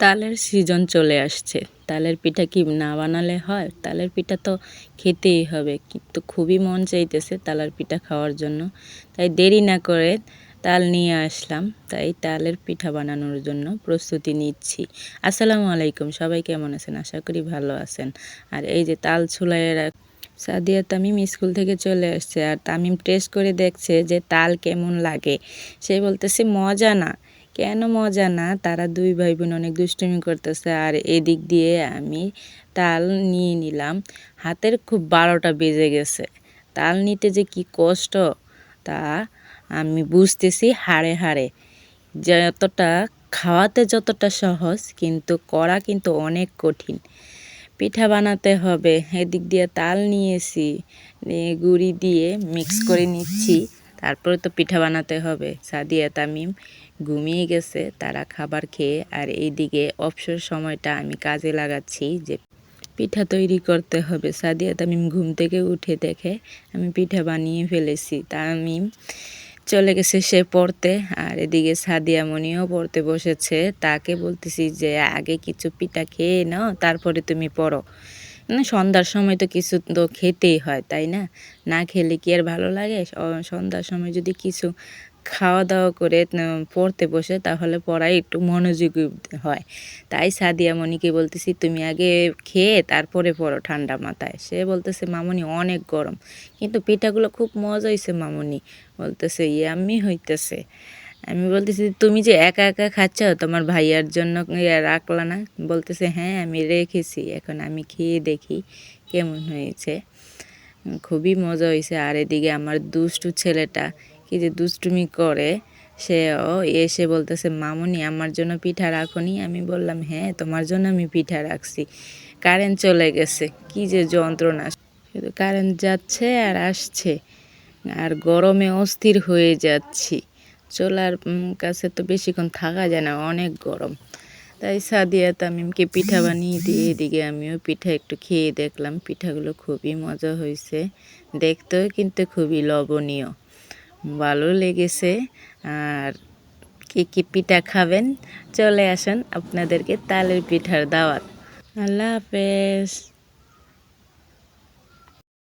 তালের সিজন চলে আসছে। তালের পিঠা কি না বানালে হয়? তালের পিঠা তো খেতেই হবে। কিন্তু খুবই মন চাইতেছে তালের পিঠা খাওয়ার জন্য। তাই দেরি না করে তাল নিয়ে আসলাম। তাই তালের পিঠা বানানোর জন্য প্রস্তুতি নিচ্ছি। আসসালামু আলাইকুম। সবাই কেমন আছেন? আশা করি ভালো আছেন। আর এই যে তাল ছুলাইয়ের সাদিয়া তামিম স্কুল থেকে চলে আসছে। আর তামিম টেস্ট করে দেখছে যে তাল কেমন লাগে। সে বলতেছে, মজা না। কেন মজা না? তারা দুই ভাই বোন অনেক দুষ্টুমি করতেছে। আর এদিক দিয়ে আমি তাল নিয়ে নিলাম। হাতের খুব বারোটা বেজে গেছে। তাল নিতে যে কি কষ্ট? তা আমি বুঝতেছি হাড়ে হাড়ে। যতটা খাওয়াতে যতটা সহজ, কিন্তু করা কিন্তু অনেক কঠিন। পিঠা বানাতে হবে। এদিক দিয়ে তাল নিয়েছি। গুড়ি দিয়ে মিক্স করে নিচ্ছি। তারপরে তো পিঠা বানাতে হবে। সাদিয়া তামিম ঘুমিয়ে গেছে, তারা খাবার খেয়ে, আর এইদিকে অবসর সময়টা আমি কাজে লাগাচ্ছি যে পিঠা তৈরি করতে হবে। সাদিয়া তামিম ঘুম থেকে উঠে দেখে আমি পিঠা বানিয়ে ফেলেছি। তামিম চলে গেছে সে পড়তে, আর এদিকে সাদিয়া মনিও পড়তে বসেছে। তাকে বলতেছি যে, আগে কিছু পিঠা খেয়ে নাও, তারপরে তুমি পড়ো। সন্ধ্যার সময় তো কিছু তো খেতেই হয়, তাই না? না খেলে কি আর ভালো লাগে? সন্ধ্যার সময় যদি কিছু খাওয়া দাওয়া করে পড়তে বসে, তাহলে পড়াই একটু মনোযোগী হয়। তাই সাদিয়া মনিকে বলতেছি, তুমি আগে খেয়ে তারপরে পড়ো ঠান্ডা মাথায়। সে বলতেছে, মামনি অনেক গরম। কিন্তু পিঠাগুলো খুব মজা হয়েছে মামনি। বলতেছে, ইয়াম্মি হইতেছে। আমি বলতেছি, তুমি যে একা একা খাচ্ছ, তোমার ভাইয়ার জন্য রাখলা না? বলতেছে হ্যাঁ আমি রেখেছি, এখন আমি খেয়ে দেখি কেমন হয়েছে। খুবই মজা হয়েছে। আর এদিকে আমার দুষ্টু ছেলেটা কি যে দুষ্টুমি করে, সেও এসে বলতেছে, মামুনি, আমার জন্য পিঠা রাখনি। আমি বললাম হ্যাঁ তোমার জন্য আমি পিঠা রাখছি। কারেন্ট চলে গেছে, কি যে যন্ত্রণা। কারেন্ট যাচ্ছে আর আসছে, আর গরমে অস্থির হয়ে যাচ্ছি। চোলার কাছে তো বেশিক্ষণ থাকা যায় না, অনেক গরম। তাই সাদিয়া তামিমকে পিঠা বানিয়ে দিয়ে এদিকে আমিও পিঠা একটু খেয়ে দেখলাম, পিঠাগুলো খুবই মজা হয়েছে, দেখতেও কিন্তু খুবই লবণীয় ভালো লেগেছে, আর কী কী পিঠা খাবেন? চলে আসেন আপনাদেরকে তালের পিঠার দাওয়াত। আল্লাহ হাফেজ।